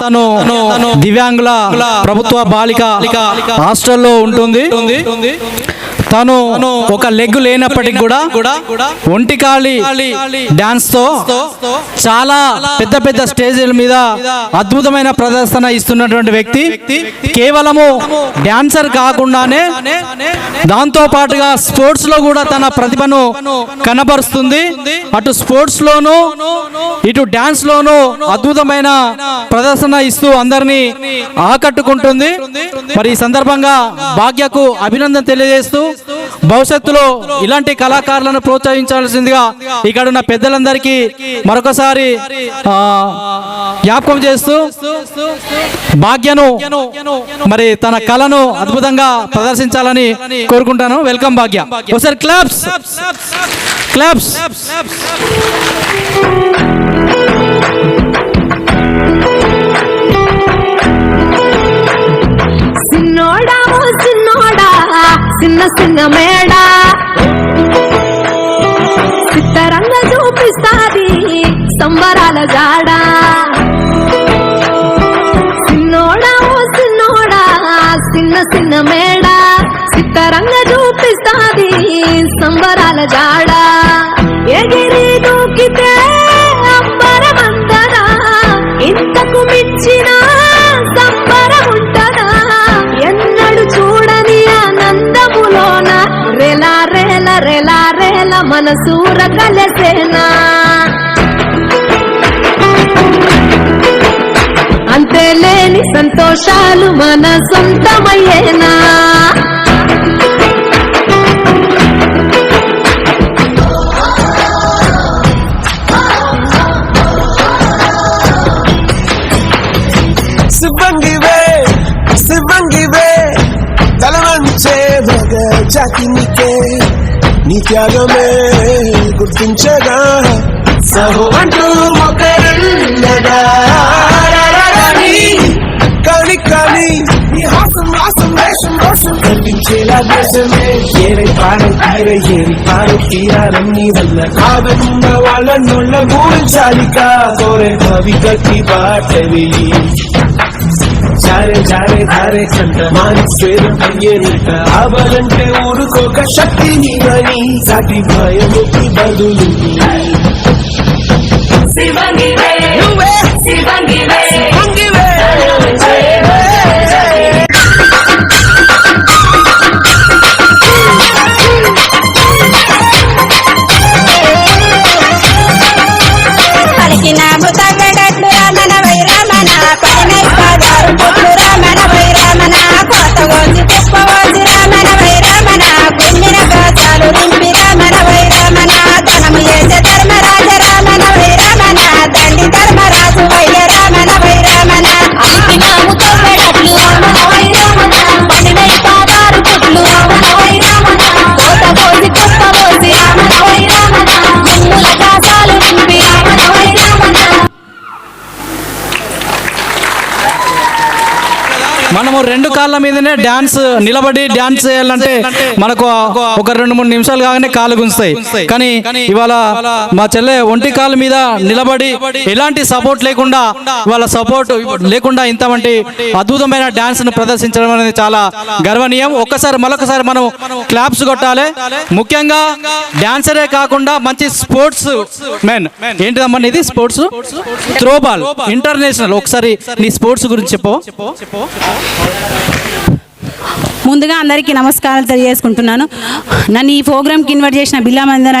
తను దివ్యాంగుల ప్రభుత్వ బాలిక హాస్టల్లో ఉంటుంది. తను ఒక లెగ్ లేనప్పటికి కూడా ఒంటి ఒంటికాలి డాన్స్తో చాలా పెద్ద పెద్ద స్టేజీల మీద అద్భుతమైన ప్రదర్శన ఇస్తున్నటువంటి వ్యక్తి. కేవలము డాన్సర్ కాకుండానే దాంతో పాటుగా స్పోర్ట్స్లో కూడా తన ప్రతిభను కనబరుస్తుంది. అటు స్పోర్ట్స్ లోను ఇటు డాన్స్ లోను అద్భుతమైన ప్రదర్శన ఇస్తూ అందరినీ ఆకట్టుకుంటుంది. మరి ఈ సందర్భంగా భాగ్యకు అభినందన తెలియజేస్తూ భవిష్యత్తులో ఇలాంటి కళాకారులను ప్రోత్సహించాల్సిందిగా ఇక్కడ ఉన్న పెద్దలందరికీ మరొకసారి జ్ఞాపకం చేస్తూ భాగ్యను మరి తన కళను అద్భుతంగా ప్రదర్శించాలని కోరుకుంటాను. వెల్కమ్ భాగ్య. ఒకసారి క్లాప్స్ క్లాప్స్ సింగ మేడా సిత్తరంగ చూపిస్తాది సంబరాల జాడా. సిన్నోడా ఓ సిన్నోడా చిన్న చిన్న మేడా చిత్తరంగ చూపిస్తాది సంబరాల జాడా. మనసూర కలసేనా? అంతే లేని సంతోషాలు మన సొంతమయ్యేనా? శివంగివే శివంగివే తలవంచే మగ జాతినికే నీ త్యాగమే గుర్తించగా. సహో అంటూ మొక్కరుండగా కానీ కానీ నీ హాసం హాసం వేషం దోషం కనిపించేలా దేశమే ఏరై పారై తీరై ఏరి పారై తీరాలన్నీ వల్ల కాదన్న వాళ్ళ నొళ్ళ గూడించాలిక కోరే కవి కట్టి బాటవి జారే జారే ధారే చంట మాని స్వేదం అయ్యేనిట ఆవాలంటే ఊరుకోక శక్తి నీవని సాటి భయముకి బదులు నువ్వే. శివంగివే. మనము రెండు కాళ్ళ మీదనే డాన్స్ నిలబడి డాన్స్ చేయాలంటే మనకు ఒక రెండు మూడు నిమిషాలు కాగానే కాలు గుంస్తాయి కానీ ఇవాళ మా చెల్లె ఒంటి కాళ్ళ మీద నిలబడి ఎలాంటి సపోర్ట్ లేకుండా ఇవాళ సపోర్ట్ లేకుండా ఇంత వంటి అద్భుతమైన డాన్స్ను ప్రదర్శించడం అనేది చాలా గర్వనీయం. ఒక్కసారి మరొకసారి మనం క్లాప్స్ కొట్టాలి. ముఖ్యంగా డాన్సరే కాకుండా మంచి స్పోర్ట్స్ మెన్ ఏంటిదమ్మా ఇది స్పోర్ట్స్ త్రోబాల్ ఇంటర్నేషనల్ ఒకసారి నీ స్పోర్ట్స్ గురించి చెప్పు. ముందుగా అందరికీ నమస్కారాలు తెలియజేసుకుంటున్నాను. నన్ను ఈ ప్రోగ్రామ్కి ఇన్వైట్ చేసిన బిల్లా మందర్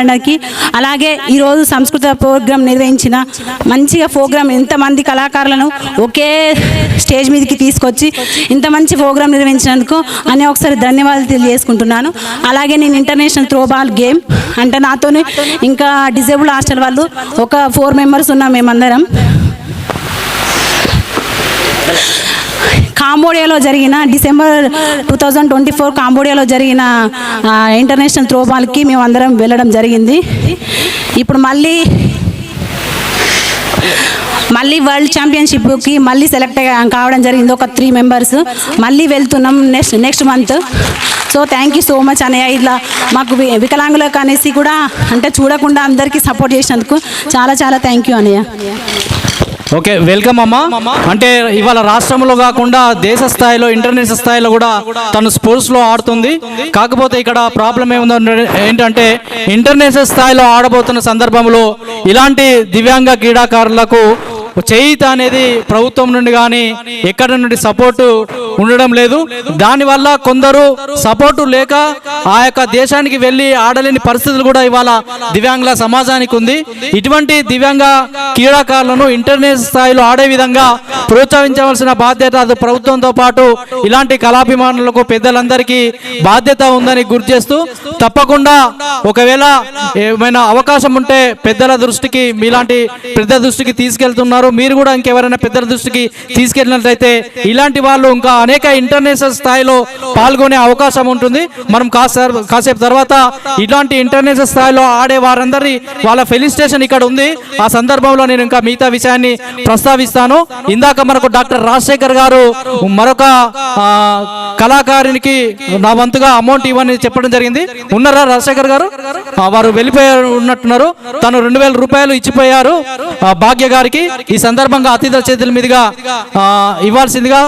అలాగే ఈరోజు సంస్కృత ప్రోగ్రాం నిర్వహించిన మంచిగా ప్రోగ్రాం ఎంతమంది కళాకారులను ఒకే స్టేజ్ మీదకి తీసుకొచ్చి ఇంత మంచి ప్రోగ్రాం నిర్వహించినందుకు అని ఒకసారి ధన్యవాదాలు తెలియజేసుకుంటున్నాను. అలాగే నేను ఇంటర్నేషనల్ త్రోబాల్ గేమ్ అంటే నాతోనే ఇంకా డిజేబుల్ హాస్టల్ వాళ్ళు ఒక ఫోర్ మెంబర్స్ ఉన్నాం మేమందరం. కాంబోడియాలో జరిగిన December two thousand twenty four కాంబోడియాలో జరిగిన ఇంటర్నేషనల్ త్రోబాల్కి మేము అందరం వెళ్ళడం జరిగింది. ఇప్పుడు మళ్ళీ మళ్ళీ వరల్డ్ ఛాంపియన్షిప్కి మళ్ళీ సెలెక్ట్ కావడం జరిగింది. ఒక త్రీ మెంబర్స్ మళ్ళీ వెళ్తున్నాం next next month so thank you so much అన్నయ్య. ఇట్లా మాకు వి- వికలాంగులకు అనేసి కూడా అంటే చూడకుండా అందరికీ సపోర్ట్ చేసినందుకు చాలా చాలా థ్యాంక్ యూ అన్నయ్య. ఓకే వెల్కమ్ అమ్మా. అంటే ఇవాళ రాష్ట్రంలో కాకుండా దేశ స్థాయిలో ఇంటర్నేషనల్ స్థాయిలో కూడా తను స్పోర్ట్స్లో ఆడుతుంది. కాకపోతే ఇక్కడ ప్రాబ్లం ఏముందంటే ఏంటంటే ఇంటర్నేషనల్ స్థాయిలో ఆడబోతున్న సందర్భంలో ఇలాంటి దివ్యాంగ క్రీడాకారులకు చేయిత అనేది ప్రభుత్వం నుండి కానీ ఎక్కడ నుండి సపోర్టు ఉండడం లేదు. దానివల్ల కొందరు సపోర్టు లేక ఆ యొక్క దేశానికి వెళ్ళి ఆడలేని పరిస్థితులు కూడా ఇవాళ దివ్యాంగుల సమాజానికి ఉంది. ఇటువంటి దివ్యాంగ క్రీడాకారులను ఇంటర్నేషనల్ స్థాయిలో ఆడే విధంగా ప్రోత్సహించవలసిన బాధ్యత అది ప్రభుత్వంతో పాటు ఇలాంటి కళాభిమానులకు పెద్దలందరికీ బాధ్యత ఉందని గుర్తు చేస్తూ తప్పకుండా ఒకవేళ ఏమైనా అవకాశం ఉంటే పెద్దల దృష్టికి మీలాంటి పెద్ద దృష్టికి తీసుకెళ్తున్నారు. మీరు కూడా ఇంకెవరైనా పెద్దల దృష్టికి తీసుకెళ్ళినట్లయితే ఇలాంటి వాళ్ళు ఇంకా అనేక ఇంటర్నేషనల్ స్థాయిలో పాల్గొనే అవకాశం ఉంటుంది. మనం కాసేపు కాసేపు తర్వాత ఇలాంటి ఇంటర్నేషనల్ స్థాయిలో ఆడే వారందరి వాళ్ళ ఫెలిస్టేషన్ ఇక్కడ ఉంది. ఆ సందర్భంలో నేను ఇంకా మిగతా విషయాన్ని ప్రస్తావిస్తాను. ఇందాక మనకు డాక్టర్ రాజశేఖర్ గారు మరొక కళాకారునికి నా వంతుగా అమౌంట్ ఇవ్వని చెప్పడం జరిగింది. ఉన్నారా రాజశేఖర్ గారు? వారు వెళ్ళిపోయారు ఉన్నట్టున్నారు తను రెండు వేల రూపాయలు ఇచ్చిపోయారు ఆ, భాగ్య గారికి. ఈ సందర్భంగా అతిథుల చేతుల మీదుగా ఇవ్వాల్సిందిగా